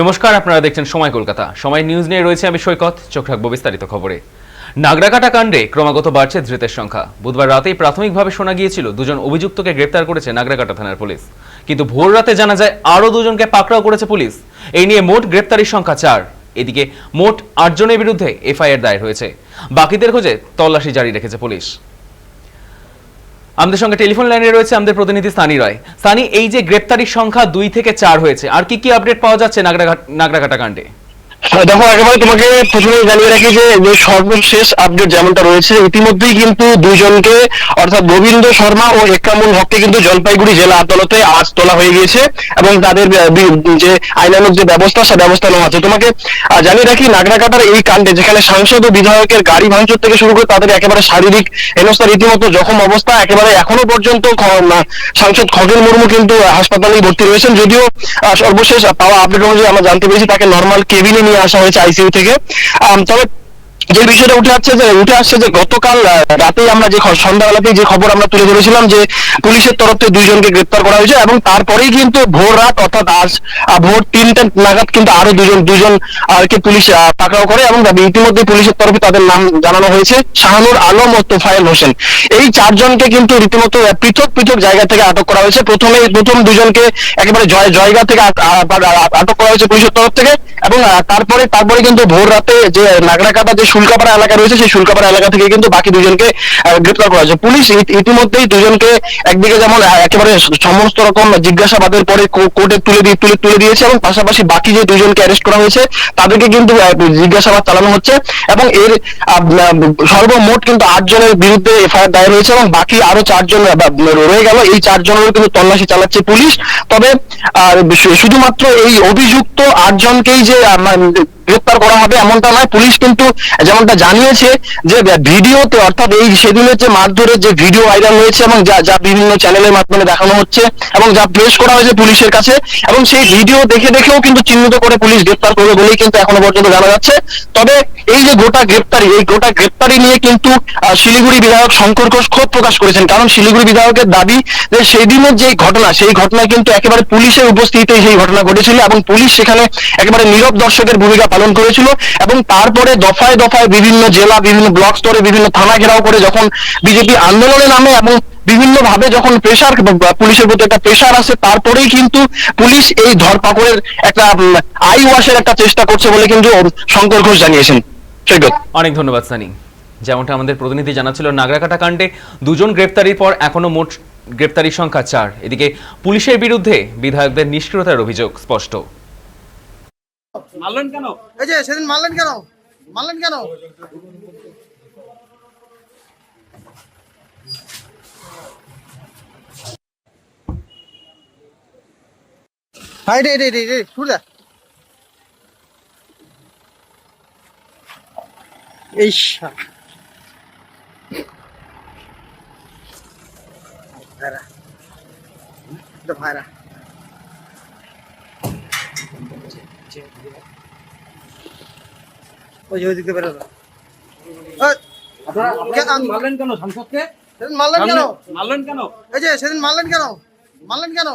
নমস্কার, আপনারা দেখছেন সময় কলকাতা। সময় নিউজ নিয়ে রয়েছে আমি সৈকত, চোখ রাখব বিস্তারিত খবরে। নাগরাকাটা কাণ্ডে ক্রমাগত বাড়ছে ধৃতের সংখ্যা। বুধবার রাতেই প্রাথমিকভাবে শোনা গিয়েছিল, দুজন অভিযুক্তকে গ্রেপ্তার করেছে নাগরাকাটা থানার পুলিশ। কিন্তু ভোর রাতে জানা যায়, আরও দুজনকে পাকড়াও করেছে পুলিশ। এই নিয়ে মোট গ্রেপ্তারির সংখ্যা চার। এদিকে মোট আটজনের বিরুদ্ধে এফআইআর দায়ের হয়েছে। বাকিদের খোঁজে তল্লাশি জারি রেখেছে পুলিশ। আমাদের সঙ্গে টেলিফোন লাইনে রয়েছে আমাদের প্রতিনিধি সানি রায়। সানি এই যে গ্রেপ্তারির সংখ্যা দুই থেকে চার হয়েছে, আর কি কি আপডেট পাওয়া যাচ্ছে নাগরাঘাট কাণ্ডে? দেখো, একেবারে তোমাকে প্রথমে জানিয়ে রাখি যে সর্বশেষ আপডেট যেমনটা রয়েছে, ইতিমধ্যেই কিন্তু দুইজনকে, অর্থাৎ গোবিন্দ শর্মা ও একরামুল হককে কিন্তু জলপাইগুড়ি জেলা আদালতে আজ তোলা হয়ে গিয়েছে এবং তাদের যে আইনানুক যে ব্যবস্থা, সে ব্যবস্থা নেওয়া আছে। তোমাকে জানিয়ে রাখি, নাগরাকাটার এই কাণ্ডে, যেখানে সাংসদ ও বিধায়কের গাড়ি ভাঙচুর থেকে শুরু করে তাদের একেবারে শারীরিক হেনস্থা রীতিমতো জখম অবস্থা, একেবারে এখনও পর্যন্ত সাংসদ খগেন মুর্মু কিন্তু হাসপাতালেই ভর্তি রয়েছেন। যদিও সর্বশেষ পাওয়া আপডেট অনুযায়ী আমরা জানতে পেরেছি তাকে নর্মাল কেবিনে নিয়ে আসা হয়েছে আইসিইউ থেকে। তবে যে বিষয়টা উঠে আসছে যে, উঠে আসছে যে গতকাল রাতেই আমরা যে সন্ধ্যাবেলাতেই যে খবর আমরা তুলে ধরেছিলাম যে পুলিশের তরফ থেকে দুইজনকে গ্রেপ্তার করা হয়েছে এবং তারপরেই কিন্তু ভোর রাত, অর্থাৎ আজ ভোর তিনটা নাগাদ কিন্তু আরও দুজন দুজন কি পুলিশ পাকড়াও করে এবং ইতিমধ্যে পুলিশের তরফে তাদের নাম জানানো হয়েছে শাহানুর আলম ও তোফায়েল হোসেন। এই চারজনকে কিন্তু রীতিমতো পৃথক পৃথক জায়গা থেকে আটক করা হয়েছে। প্রথমে, প্রথম দুজনকে একেবারে জয়, জয়গা থেকে আটক করা হয়েছে পুলিশের তরফ থেকে এবং তারপরে তারপরে কিন্তু ভোর রাতে যে নাগরাকাটা, যে শুল্কাপাড়া এলাকা রয়েছে সেই শুল্কাপাড়া এলাকা থেকে কিন্তু বাকি দুজনকে গ্রেপ্তার করা হয়েছে। পুলিশ ইতিমধ্যেই দুজনকে একদিকে যেমন একেবারে সমস্ত রকম জিজ্ঞাসাবাদের পরে কোর্টে তুলে দিয়ে তুলে তুলে দিয়েছে এবং পাশাপাশি বাকি যে দুজনকে অ্যারেস্ট করা হয়েছে তাদেরকে কিন্তু জিজ্ঞাসাবাদ চালানো হচ্ছে এবং এর সর্বমোট কিন্তু আটজনের বিরুদ্ধে এফআইআর দায়ের হয়েছে এবং বাকি আরও চারজন রয়ে গেল। এই চারজনের কিন্তু তল্লাশি চালাচ্ছে পুলিশ। তবে শুধুমাত্র এই অভিযুক্ত আটজনকেই যে মানে, গ্রেপ্তার করা হবে এমনটা নয়। পুলিশ কিন্তু যেমনটা জানিয়েছে যে ভিডিওতে, অর্থাৎ এই সেদিনের যে মারধরের যে ভিডিও ভাইরাল হয়েছে এবং যা যা বিভিন্ন চ্যানেলের মাধ্যমে দেখানো হচ্ছে এবং যা প্রেস করা হয়েছে পুলিশের কাছে, এবং সেই ভিডিও দেখে দেখেও কিন্তু চিহ্নিত করে পুলিশ গ্রেপ্তার করবে বলেই কিন্তু এখনও পর্যন্ত জানা যাচ্ছে। তবে এই যে গোটা গ্রেপ্তারি, এই গোটা গ্রেপ্তারি নিয়ে কিন্তু শিলিগুড়ি বিধায়ক শঙ্কর ঘোষ ক্ষোভ প্রকাশ করেছেন। কারণ শিলিগুড়ি বিধায়কের দাবি যে সেই দিনের যে ঘটনা, সেই ঘটনায় কিন্তু একেবারে পুলিশের উপস্থিতিতে সেই ঘটনা ঘটেছিল এবং পুলিশ সেখানে একেবারে নীরব দর্শকের ভূমিকা পালন করেছিল এবং তারপরে দফায় দফায় বিভিন্ন জেলা, বিভিন্ন ব্লক স্তরে বিভিন্ন থানা ঘেরাও করে যখন বিজেপি আন্দোলনে নামে এবং বিভিন্ন ভাবে যখন প্রেশার পুলিশের প্রতি একটা প্রেশার আসে, তারপরেই কিন্তু পুলিশ এই ধরপাকড়ের একটা আই ওয়াশের একটা চেষ্টা করছে বলে কিন্তু শঙ্কর ঘোষ জানিয়েছেন। অনেক ধন্যবাদ, সানি। যেমনটা আমাদের প্রতিনিধি জানাচ্ছিল, নাগরাকাটা কাণ্ডে দুজন গ্রেপ্তারির পর এখনও মোট গ্রেপ্তারির সংখ্যা চার। এদিকে পুলিশের বিরুদ্ধে বিধায়কদের নিষ্ক্রিয়তার অভিযোগ স্পষ্ট। মারলেন কেন? এই যে, সেদিন মারলেন কেন? মারলেন কেন? হাই রে রে রে রে দা এই ভাইরা ভাইরা। ওই ওই দিকে বেরো। আপনারা মারলেন কেন সাংসদকে? সেদিন মারলেন কেন? মারলেন কেন? এই যে সেদিন মারলেন কেন? মারলেন কেন?